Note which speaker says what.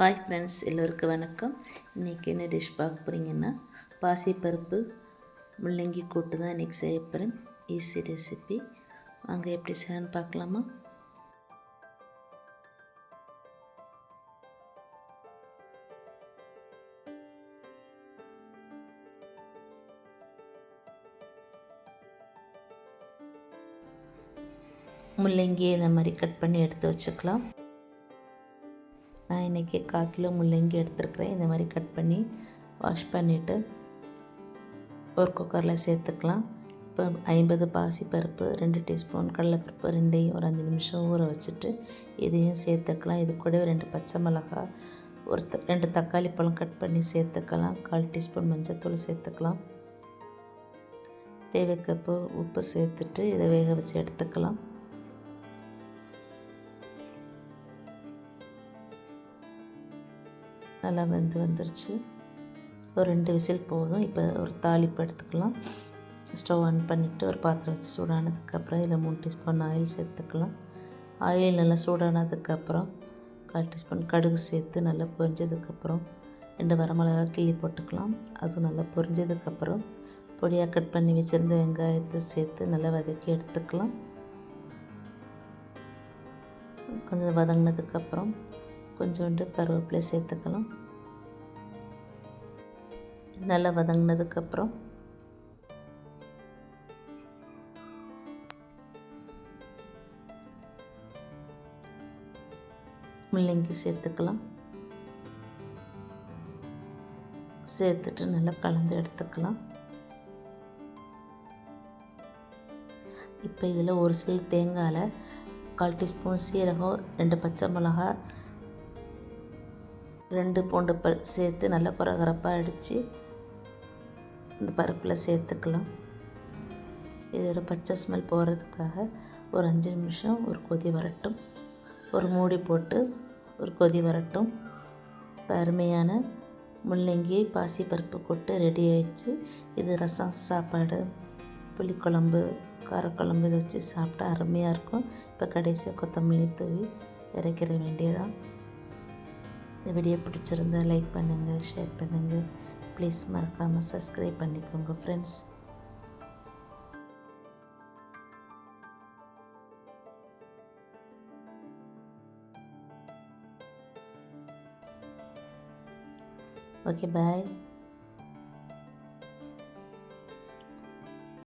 Speaker 1: Hi friends எல்லோருக்கும் வணக்கம். இன்றைக்கி என்ன டிஷ் பார்க்க போகிறீங்கன்னா பாசிப்பருப்பு முள்ளங்கி கூட்டு தான் இன்றைக்கி செய்ய போகிறேன் ஈஸி ரெசிபி வாங்க எப்படி செய்யலான்னு பார்க்கலாமா? முள்ளங்கியை இந்த மாதிரி கட் பண்ணி எடுத்து வச்சுக்கலாம். நான் இன்றைக்கி கால் கிலோ முள்ளங்கி எடுத்துருக்குறேன். இந்த மாதிரி கட் பண்ணி வாஷ் பண்ணிவிட்டு ஒரு குக்கரில் சேர்த்துக்கலாம். இப்போ ஐம்பது பாசி பருப்பு ரெண்டு டீஸ்பூன் கடலைப்பருப்பு ரெண்டையும் ஒரு அஞ்சு நிமிஷம் ஊற வச்சுட்டு இதையும் சேர்த்துக்கலாம். இது கூட ரெண்டு பச்சை மிளகா ஒரு த ரெண்டு தக்காளி பழம் கட் பண்ணி சேர்த்துக்கலாம். கால் டீஸ்பூன் மஞ்சத்தூள் சேர்த்துக்கலாம். தேவைக்கப்போ உப்பு சேர்த்துட்டு இதை வேக வச்சு எடுத்துக்கலாம். நல்லா வெந்து வந்துருச்சு. ஒரு ரெண்டு விசில் போதும். இப்போ ஒரு தாளிப்பு எடுத்துக்கலாம். ஸ்டவ் ஆன் பண்ணிவிட்டு ஒரு பாத்திரம் வச்சு சூடானதுக்கப்புறம் இதில் மூணு டீஸ்பூன் ஆயில் சேர்த்துக்கலாம். ஆயில் நல்லா சூடானதுக்கப்புறம் கால் டீஸ்பூன் கடுகு சேர்த்து நல்லா பொரிஞ்சதுக்கப்புறம் ரெண்டு வரமிளகா கிள்ளி போட்டுக்கலாம். அதுவும் நல்லா பொரிஞ்சதுக்கப்புறம் பொடியாக கட் பண்ணி வச்சுருந்த வெங்காயத்தை சேர்த்து நல்லா வதக்கி எடுத்துக்கலாம். கொஞ்சம் வதங்கினதுக்கப்புறம் கொஞ்சோண்டு கருவேப்பிலை சேர்த்துக்கலாம். நல்லா வதங்கினதுக்கப்புறம் முள்ளங்கி சேர்த்துக்கலாம். சேர்த்துட்டு நல்லா கலந்து எடுத்துக்கலாம். இப்போ இதில் ஒரு சில தேங்காயில் கால் டீஸ்பூன் சீரகம் ரெண்டு பச்சை மிளகாய் ரெண்டு பூண்டு பல் சேர்த்து நல்லா குறகுறப்பாக அடித்து இந்த பருப்பில் சேர்த்துக்கலாம். இதோட பச்சை ஸ்மெல் போகிறதுக்காக ஒரு அஞ்சு நிமிஷம் ஒரு கொதி வரட்டும். ஒரு மூடி போட்டு ஒரு கொதி வரட்டும். இப்போ அருமையான முள்ளங்கி பாசி பருப்பு கொட்டு ரெடி ஆயிடுச்சு. இது ரசம் சாப்பாடு புளிக்குழம்பு காரக்குழம்பு இதை வச்சு சாப்பிட்டா அருமையாக இருக்கும். இப்போ கடைசியாக கொத்தமல்லி தூவி இறக்கிற வேண்டியதான் இந்த வீடியோ பிடிச்சிருந்தா லைக் பண்ணுங்கள் ஷேர் பண்ணுங்கள் ப்ளீஸ் மறக்காமல் சப்ஸ்கிரைப் பண்ணிக்கோங்க ஃப்ரெண்ட்ஸ் ஓகே பாய்